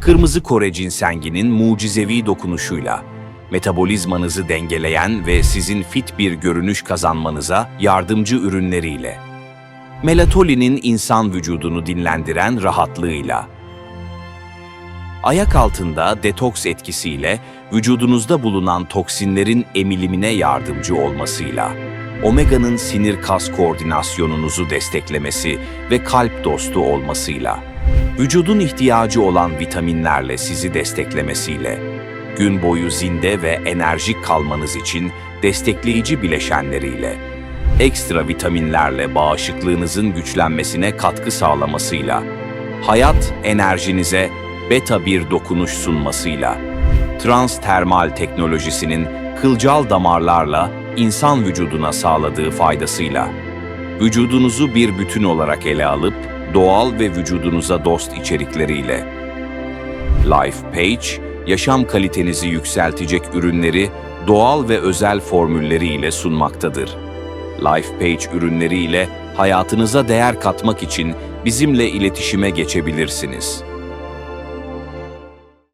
Kırmızı Kore ginsenginin mucizevi dokunuşuyla metabolizmanızı dengeleyen ve sizin fit bir görünüş kazanmanıza yardımcı ürünleriyle. Melatoninin insan vücudunu dinlendiren rahatlığıyla. Ayak altında detoks etkisiyle vücudunuzda bulunan toksinlerin emilimine yardımcı olmasıyla. Omega'nın sinir kas koordinasyonunuzu desteklemesi ve kalp dostu olmasıyla. Vücudun ihtiyacı olan vitaminlerle sizi desteklemesiyle. Gün boyu zinde ve enerjik kalmanız için destekleyici bileşenleriyle. Ekstra vitaminlerle bağışıklığınızın güçlenmesine katkı sağlamasıyla. Hayat enerjinize beta bir dokunuş sunmasıyla. Transtermal teknolojisinin kılcal damarlarla insan vücuduna sağladığı faydasıyla. Vücudunuzu bir bütün olarak ele alıp doğal ve vücudunuza dost içerikleriyle. Life Page, yaşam kalitenizi yükseltecek ürünleri doğal ve özel formülleriyle sunmaktadır. Life Page ürünleriyle hayatınıza değer katmak için bizimle iletişime geçebilirsiniz.